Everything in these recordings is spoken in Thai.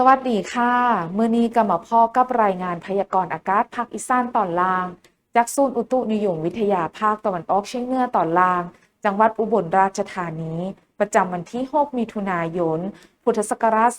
สวัสดีค่ะมื้อนี้ก็มาพอกับรายงานพยากรณ์อากาศภาคอีสานตอนล่าง จากศูนย์อุตุนิยมวิทยาภาคตะวันออกเฉียงเหนือตอนล่าง จังหวัดอุบลราชธานี ประจำวันที่ 6 มิถุนายน พุทธศักราช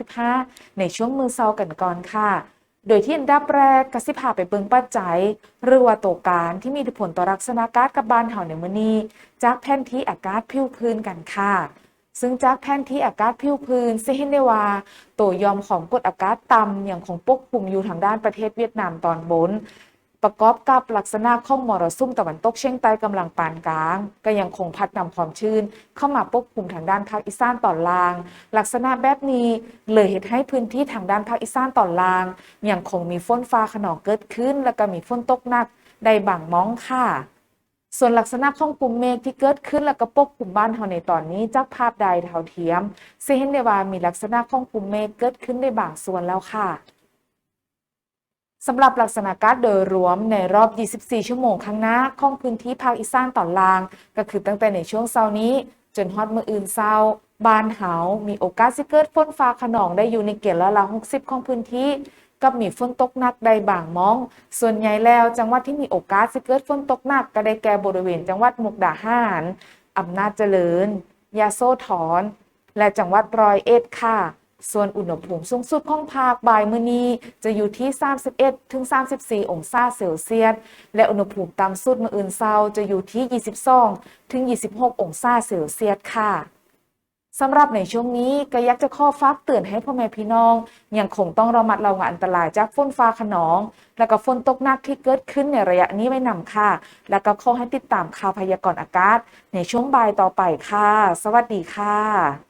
2565 ในช่วงมือเซากันก่อนค่ะ โดยที่อันดับแรกกสิพาไปเบิงปัจจัยหรือว่าตัวการที่มีอิทธิพลต่อลักษณะอากาศกับบ้านเฮาในมื้อนี้ จากแผนที่อากาศผิวพื้นกันค่ะ ซึ่งจากแผนที่อากาศผิวพื้นสิเห็นได้ว่าตัวยอมของกดอากาศต่ำอย่างของปกคลุมอยู่ทางด้านประเทศเวียดนามตอนบน ประกอบกับลักษณะของมรสุมตะวันตกเฉียงใต้กำลังปานกลาง ก็ยังคงพัดนำความชื้น เข้ามาปกคลุมทางด้านภาคอีสานตอนล่าง ลักษณะแบบนี้เลยเหตุให้พื้นที่ทางด้านภาคอีสานตอนล่างยังคงมีฝนฟ้าขนองเกิดขึ้น แล้วก็มีฝนตกหนักได้บางม้องค่ะ ส่วนลักษณะของกลุ่มเมฆที่เกิดขึ้นแล้วก็ปกคลุมบ้านเราในตอนนี้จากภาพใดดาวเทียมสิเห็นได้ว่ามีลักษณะของกลุ่มเมฆเกิดขึ้นได้บางส่วนแล้วค่ะสำหรับลักษณะกาศโดยรวมในรอบ 24 ชั่วโมงข้างหน้าของพื้นที่ภาคอีสานตอนล่าง ก็คือตั้งแต่ในช่วงเช้านี้ จนฮอดมืออื่นเช้าบานเฮามีโอกาสสิเกิดฝนฟ้าขนองได้อยู่ในเกณฑ์ละละ60 ของพื้นที่ กับมีฝนตกหนักใดบางมอง ส่วนใหญ่แล้วจังหวัดที่มีโอกาสจะเกิดฝนตกหนักก็ได้แก่บริเวณจังหวัดมุกดาหารอำนาจเจริญ ยาโซธรและจังหวัดรอยเอ็ดค่ะ ส่วนอุณหภูมิสูงสุดของภาคบ่ายมื้อนี้ จะอยู่ที่ 31ถึง34 องศาเซลเซียส และอุณหภูมิต่ำสุดมื้ออื่นเช้าจะอยู่ที่ 22ถึง26 องศาเซลเซียสค่ะ สำหรับในช่วงนี้ก็ยักจะข้อฝากเตือนให้พ่อแม่พี่น้อง ยังคงต้องระมัดระวังอันตรายจากฝนฟ้าขนอง และก็ฝนตกหนักที่เกิดขึ้นในระยะนี้ไว้นำค่ะ และก็ขอให้ติดตามข่าวพยากรณ์อากาศ ในช่วงบ่ายต่อไปค่ะ สวัสดีค่ะ